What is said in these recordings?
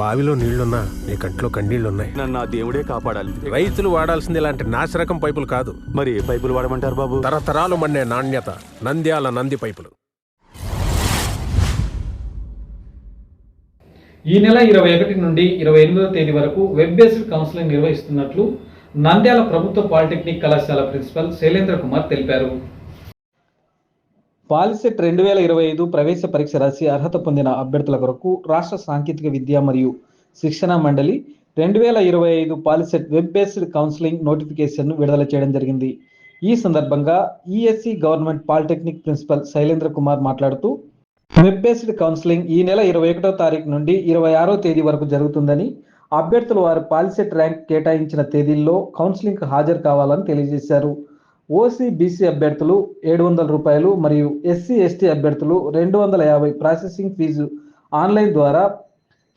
బావిలో నీళ్ళున్నా నీ కంట్లో కన్నీళ్ళున్నాయి. నన్ను ఆ దేవుడే కాపాడాలి. రైతులు వాడాల్సింది ఇలాంటి నాసిరకం పైపులు కాదు. మరి ఏ పైపులు వాడమంటారు బాబు? తరతరాలు మండే నాణ్యత నంద్యాల నంది పైపులు. ఈ నెల ఇరవై ఒకటి నుండి ఇరవై ఎనిమిదవ తేదీ వరకు వెబ్ బేస్డ్ కౌన్సిలింగ్ నిర్వహిస్తున్నట్లు నంద్యాల ప్రభుత్వ పాలిటెక్నిక్ కళాశాల ప్రిన్సిపల్ శైలేంద్ర కుమార్ తెలిపారు. పాలిసెట్ రెండు వేల ఇరవై ఐదు ప్రవేశ పరీక్ష రాసి అర్హత పొందిన అభ్యర్థుల కొరకు రాష్ట్ర సాంకేతిక విద్య మరియు శిక్షణ మండలి రెండు వేల ఇరవై ఐదు పాలిసెట్ వెబ్ బేస్డ్ కౌన్సిలింగ్ నోటిఫికేషన్ను విడుదల చేయడం జరిగింది. ఈ సందర్భంగా ESC government polytechnic principal Shailendra Kumar మాట్లాడుతూ వెబ్ బేస్డ్ కౌన్సిలింగ్ ఈ నెల ఇరవై ఒకటో తారీఖు నుండి ఇరవై ఆరో తేదీ వరకు జరుగుతుందని అభ్యర్థులు వారి పాలిసెట్ ర్యాంక్ కేటాయించిన తేదీల్లో కౌన్సిలింగ్కు హాజరు కావాలని తెలియజేశారు. ఓసీ బీసీ అభ్యర్థులు ఏడు వందల రూపాయలు మరియు ఎస్సీ ఎస్టీ అభ్యర్థులు రెండు వందల యాభై ప్రాసెసింగ్ ఫీజు ఆన్లైన్ ద్వారా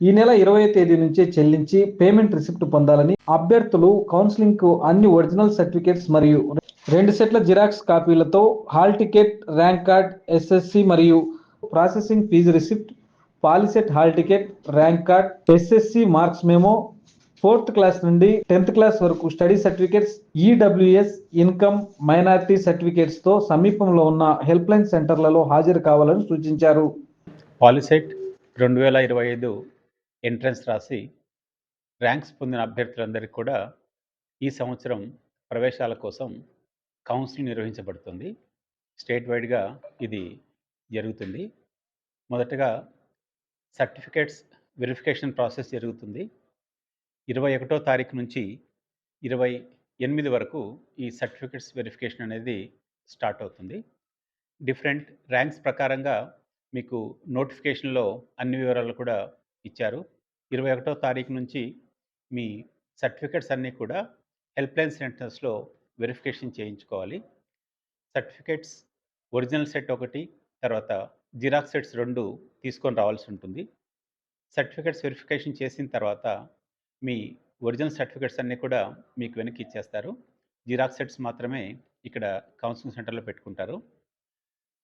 ఈ నెల ఇరవై తేదీ నుంచే చెల్లించి పేమెంట్ రిసిప్ట్ పొందాలని అభ్యర్థులు కౌన్సిలింగ్కు అన్ని ఒరిజినల్ సర్టిఫికేట్స్ మరియు రెండు సెట్ల xerox కాపీలతో hall ticket rank card SSC మరియు processing fee receipt POLYCET hall ticket rank card SSC marks memo fourth class నుండి టెన్త్ క్లాస్ వరకు study certificates EWS income minority సర్టిఫికేట్స్తో సమీపంలో ఉన్న హెల్ప్ లైన్ సెంటర్లలో హాజరు కావాలని సూచించారు. పాలిసెట్ రెండు వేల ఇరవై ఐదు ఎంట్రన్స్ రాసి ర్యాంక్స్ పొందిన అభ్యర్థులందరికీ కూడా ఈ సంవత్సరం ప్రవేశాల కోసం కౌన్సిల్ నిర్వహించబడుతుంది. స్టేట్ వైడ్గా ఇది జరుగుతుంది. మొదటగా సర్టిఫికేట్స్ వెరిఫికేషన్ ప్రాసెస్ జరుగుతుంది. ఇరవై ఒకటో తారీఖు నుంచి ఇరవై ఎనిమిది వరకు ఈ సర్టిఫికేట్స్ వెరిఫికేషన్ అనేది స్టార్ట్ అవుతుంది. డిఫరెంట్ ర్యాంక్స్ ప్రకారంగా మీకు నోటిఫికేషన్లో అన్ని వివరాలు కూడా ఇచ్చారు. ఇరవై ఒకటో తారీఖు నుంచి మీ సర్టిఫికెట్స్ అన్నీ కూడా హెల్ప్లైన్ సెంటర్స్లో వెరిఫికేషన్ చేయించుకోవాలి. సర్టిఫికెట్స్ ఒరిజినల్ సెట్ ఒకటి తర్వాత జిరాక్స్ సెట్స్ రెండు తీసుకొని రావాల్సి ఉంటుంది. సర్టిఫికెట్స్ వెరిఫికేషన్ చేసిన తర్వాత మీ ఒరిజినల్ సర్టిఫికెట్స్ అన్నీ కూడా మీకు వెనక్కి ఇచ్చేస్తారు. జిరాక్స్ సెట్స్ మాత్రమే ఇక్కడ కౌన్సిలింగ్ సెంటర్లో పెట్టుకుంటారు.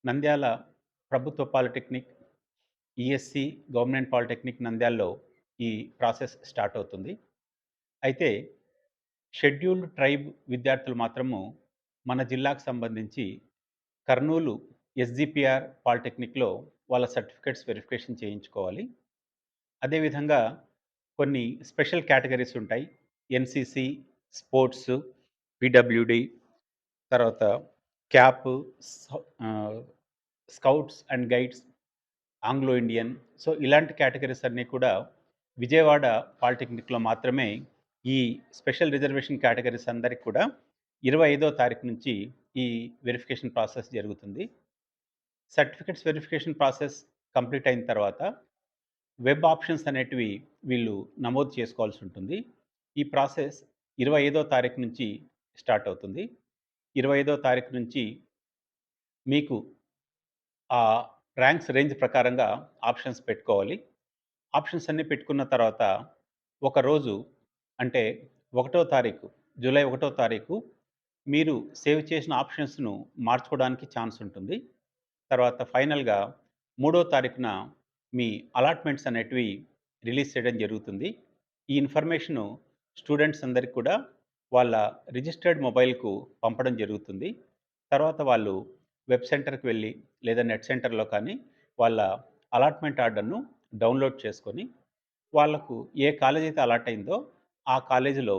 నంద్యాల ప్రభుత్వ పాలిటెక్నిక్ ఈఎస్సి గవర్నమెంట్ పాలిటెక్నిక్ నంద్యాలలో ఈ ప్రాసెస్ స్టార్ట్ అవుతుంది. అయితే షెడ్యూల్డ్ ట్రైబ్ విద్యార్థులు మాత్రము మన జిల్లాకు సంబంధించి కర్నూలు ఎస్జిపిఆర్ పాలిటెక్నిక్లో వాళ్ళ సర్టిఫికేట్స్ వెరిఫికేషన్ చేయించుకోవాలి. అదేవిధంగా కొన్ని స్పెషల్ కేటగిరీస్ ఉంటాయి. ఎన్సిసి స్పోర్ట్స్ పిడబ్ల్యూడి తర్వాత CAP scouts and guides Anglo Indian. So ఇలాంటి కేటగిరీస్ అన్నీ కూడా విజయవాడ పాలిటెక్నిక్లో మాత్రమే ఈ స్పెషల్ రిజర్వేషన్ కేటగిరీస్ అందరికి కూడా ఇరవై ఐదో తారీఖు నుంచి ఈ వెరిఫికేషన్ ప్రాసెస్ జరుగుతుంది. సర్టిఫికెట్స్ వెరిఫికేషన్ ప్రాసెస్ కంప్లీట్ అయిన తర్వాత వెబ్ ఆప్షన్స్ అనేటివి వీళ్ళు నమోదు చేసుకోవాల్సి ఉంటుంది. ఈ ప్రాసెస్ ఇరవై ఐదో తారీఖు నుంచి స్టార్ట్ అవుతుంది. ఇరవై ఐదో తారీఖు నుంచి మీకు ఆ ర్యాంక్స్ రేంజ్ ప్రకారంగా ఆప్షన్స్ పెట్టుకోవాలి. ఆప్షన్స్ అన్నీ పెట్టుకున్న తర్వాత ఒక రోజు అంటే ఒకటో తారీఖు జూలై ఒకటో తారీఖు మీరు సేవ్ చేసిన ఆప్షన్స్ను మార్చుకోవడానికి ఛాన్స్ ఉంటుంది. తర్వాత ఫైనల్గా మూడో తారీఖున మీ అలాట్మెంట్స్ అనేటివి రిలీజ్ చేయడం జరుగుతుంది. ఈ ఇన్ఫర్మేషను స్టూడెంట్స్ అందరికి కూడా వాళ్ళ రిజిస్టర్డ్ మొబైల్కు పంపడం జరుగుతుంది. తర్వాత వాళ్ళు వెబ్ సెంటర్కి వెళ్ళి లేదా నెట్ సెంటర్లో కానీ వాళ్ళ అలాట్మెంట్ ఆర్డర్ను డౌన్లోడ్ చేసుకొని వాళ్ళకు ఏ కాలేజ్ అయితే అలాట్ అయిందో ఆ కాలేజీలో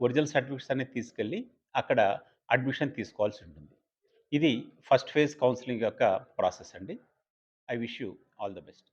ఒరిజినల్ సర్టిఫికేట్స్ అనేది తీసుకెళ్ళి అక్కడ అడ్మిషన్ తీసుకోవాల్సి ఉంటుంది. ఇది ఫస్ట్ ఫేజ్ కౌన్సిలింగ్ యొక్క ప్రాసెస్ అండి. I wish you all the best.